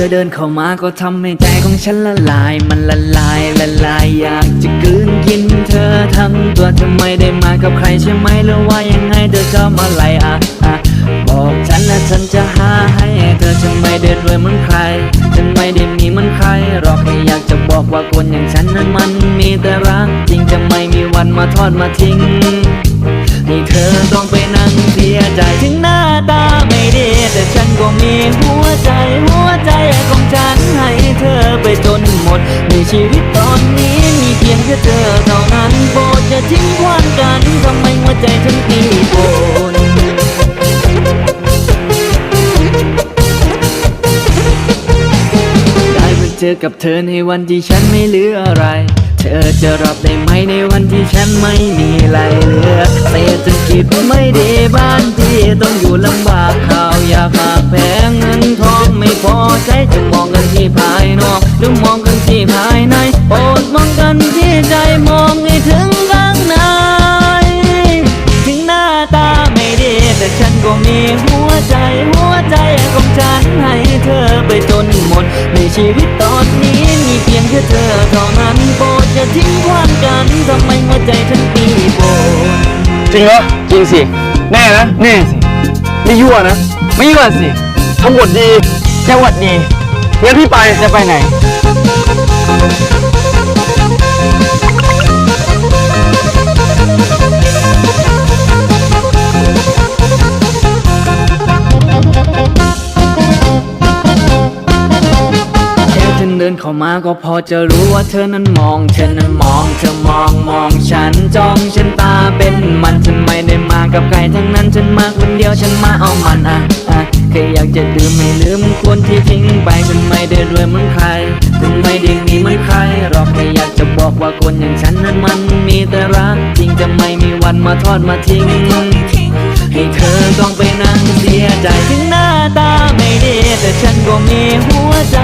ธอเดินเข้ามาก็ทำให้ใจของฉันละลาย มันละลายละลายอยากจะกืนกินเธอทำตัวทำไมได้มากับใครใช่ไหมหรือว่ายังไงเธอชอบอะไรอะอะบอกฉันและฉันจะหาให้เธอฉันไม่ได้รวยเหมือนใคร ฉันไม่ได้มีเหมือนใครหรอกแค่อยากจะบอกว่าคนอย่างฉันนั้นมันมีแต่รักจริงจะไม่มีวันมาทอดมาทิ้งให้เธอต้องไปนั่งเสียใจถึงหน้าตาไม่ดีแต่ฉันก็มีหัว ชีวิตตอนนี้มีเพียงแค่เธอเท่านั้นโปรดอย่าทิ้งคว้างกันทำไมหัวใจฉันตีโบนได้มาเจอกับเธอในวันที่ฉันไม่เหลืออะไร เธอจะรับได้ไหมในวันที่ฉันไม่มีอะไรเหลือเศรษฐกิจไม่ดีบ้านที่ต้องอยู่ลำบากข่าวอยากหากแพงเงินทองไม่พอใช้จะมองกันที่ภายนอกหรือมองกัน มีหัวใจหัวใจของฉันให้เธอไปจนหมด ในชีวิตตอนนี้มีเพียงแค่เธอเท่านั้นโปรดอย่าทิ้งคว้างกันทำไมหัวใจฉันปีโบนจริงเหรอจริงสิ แน่นะแน่สิไม่ยั่วนะ ไม่ยั่วสิทั้งหมดดีจังหวัดดีงั้นพี่ไปจะไปไหน นเข้ามาก็พอจะรู้ว่าเธอนั้นมอง เธอนั้นมอง เธอมองมองฉันจ้องฉันตาเป็นมันฉันไม่ได้มากับใครทั้งนั้นฉันมาคนเดียวฉันมาเอามันอะอะแค่อยากจะดื่มไม่ลืมคนที่ทิ้งไปฉันไม่ได้รวยเหมือนใครฉันไม่ได้มีเหมือนใครหรอกแค่อยากจะบอกว่าคนอย่างฉันนั้นมันมีแต่รักจริงจะไม่มีวันมาทอดมาทิ้งให้เธอต้องไปนั่งเสียใจถึงหน้าตาไม่ดีแต่ฉันก็มีหัวใจ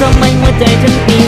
ทำไมหัวใจฉันตีโบน